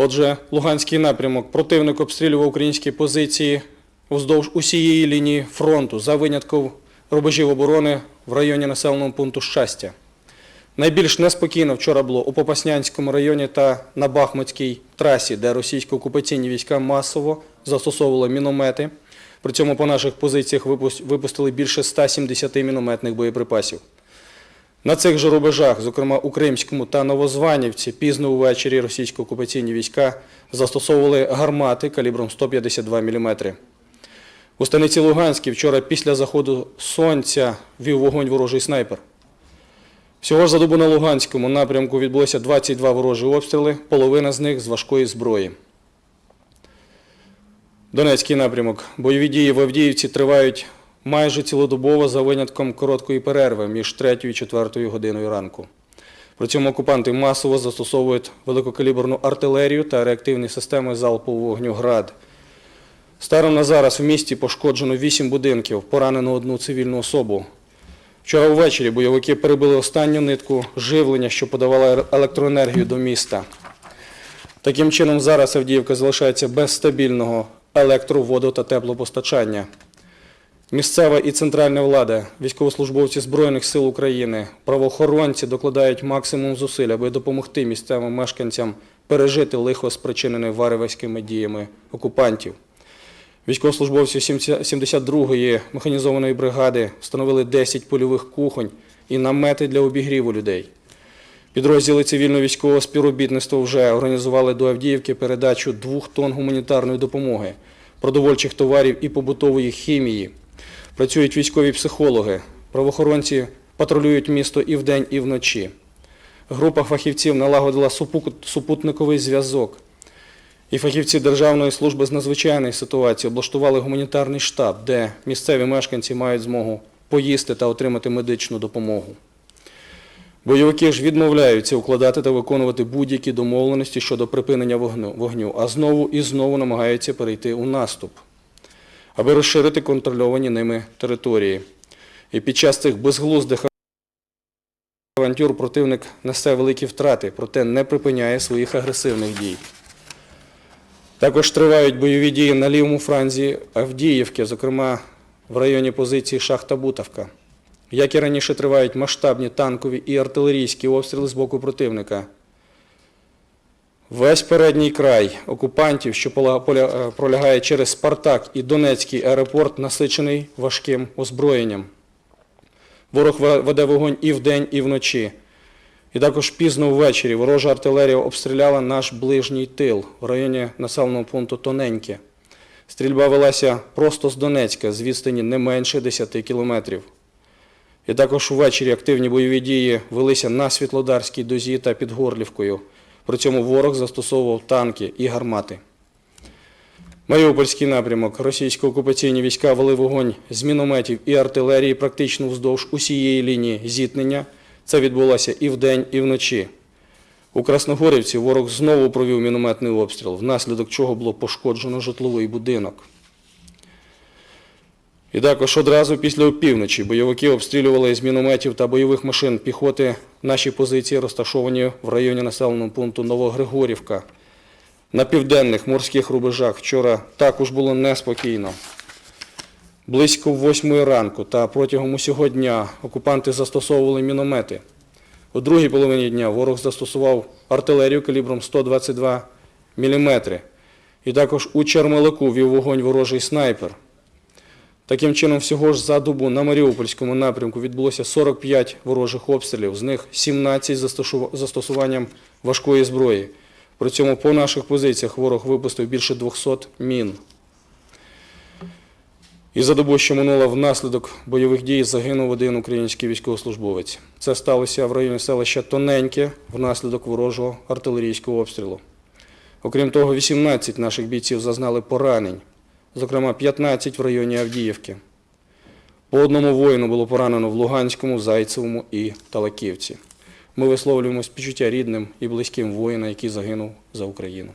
Отже, Луганський напрямок. Противник обстрілював українські позиції уздовж усієї лінії фронту за винятком рубежів оборони в районі населеного пункту Щастя. Найбільш неспокійно вчора було у Попаснянському районі та на Бахмутській трасі, де російсько-окупаційні війська масово застосовували міномети. При цьому по наших позиціях випустили більше 170 мінометних боєприпасів. На цих же рубежах, зокрема у Кримському та Новозванівці, пізно увечері російсько-окупаційні війська застосовували гармати калібром 152 мм. У станиці Луганській вчора після заходу сонця вів вогонь ворожий снайпер. Всього ж за добу на Луганському напрямку відбулося 22 ворожі обстріли, половина з них з важкої зброї. Донецький напрямок. Бойові дії в Авдіївці тривають майже цілодобово за винятком короткої перерви між 3 і 4 годиною ранку. При цьому окупанти масово застосовують великокаліберну артилерію та реактивні системи залпового вогню «Град». Станом на зараз в місті пошкоджено 8 будинків, поранено одну цивільну особу. Вчора ввечері бойовики перебили останню нитку живлення, що подавала електроенергію до міста. Таким чином, зараз Авдіївка залишається без стабільного електро-, воду та теплопостачання. Місцева і центральна влада, військовослужбовці Збройних сил України, правоохоронці докладають максимум зусиль, аби допомогти місцевим мешканцям пережити лихо спричинене варевськими діями окупантів. Військовослужбовці 72-ї механізованої бригади встановили 10 польових кухонь і намети для обігріву людей. Підрозділи цивільно-військового співробітництва вже організували до Авдіївки передачу двох тонн гуманітарної допомоги, продовольчих товарів і побутової хімії. Працюють військові психологи, правоохоронці патрулюють місто і вдень, і вночі. Група фахівців налагодила супутниковий зв'язок. І фахівці Державної служби з надзвичайної ситуації облаштували гуманітарний штаб, де місцеві мешканці мають змогу поїсти та отримати медичну допомогу. Бойовики ж відмовляються укладати та виконувати будь-які домовленості щодо припинення вогню, а знову і знову намагаються перейти у наступ, аби розширити контрольовані ними території. І під час цих безглуздих авантюр противник несе великі втрати, проте не припиняє своїх агресивних дій. Також тривають бойові дії на лівому фланзі Авдіївки, зокрема в районі позиції Шахта Бутавка. Як і раніше тривають масштабні танкові і артилерійські обстріли з боку противника. Весь передній край окупантів, що е, пролягає через Спартак і Донецький аеропорт, насичений важким озброєнням. Ворог веде вогонь і вдень, і вночі. І також пізно ввечері ворожа артилерія обстріляла наш ближній тил в районі населеного пункту Тоненьке. Стрільба велася просто з Донецька, з відстані не менше 10 кілометрів. І також ввечері активні бойові дії велися на Світлодарській дозі та під Горлівкою. При цьому ворог застосовував танки і гармати. Маріупольський напрямок. Російсько-окупаційні війська вели вогонь з мінометів і артилерії практично вздовж усієї лінії зіткнення. Це відбулося і вдень, і вночі. У Красногорівці ворог знову провів мінометний обстріл, внаслідок чого було пошкоджено житловий будинок. І також одразу після опівночі бойовики обстрілювали з мінометів та бойових машин піхоти наші позиції, розташовані в районі населеного пункту Новогригорівка. На південних морських рубежах вчора також було неспокійно. Близько восьмої ранку та протягом усього дня окупанти застосовували міномети. У другій половині дня ворог застосував артилерію калібром 122 мм. І також у Чермелику вів вогонь ворожий снайпер. Таким чином, всього ж за добу на Маріупольському напрямку відбулося 45 ворожих обстрілів, з них 17 з застосуванням важкої зброї. При цьому по наших позиціях ворог випустив більше 200 мін. І за добу, що минула внаслідок бойових дій, загинув один український військовослужбовець. Це сталося в районі селища Тоненьке внаслідок ворожого артилерійського обстрілу. Окрім того, 18 наших бійців зазнали поранень, зокрема 15 в районі Авдіївки. По одному воїну було поранено в Луганському, Зайцевому і Талаківці. Ми висловлюємо співчуття рідним і близьким воїна, який загинув за Україну.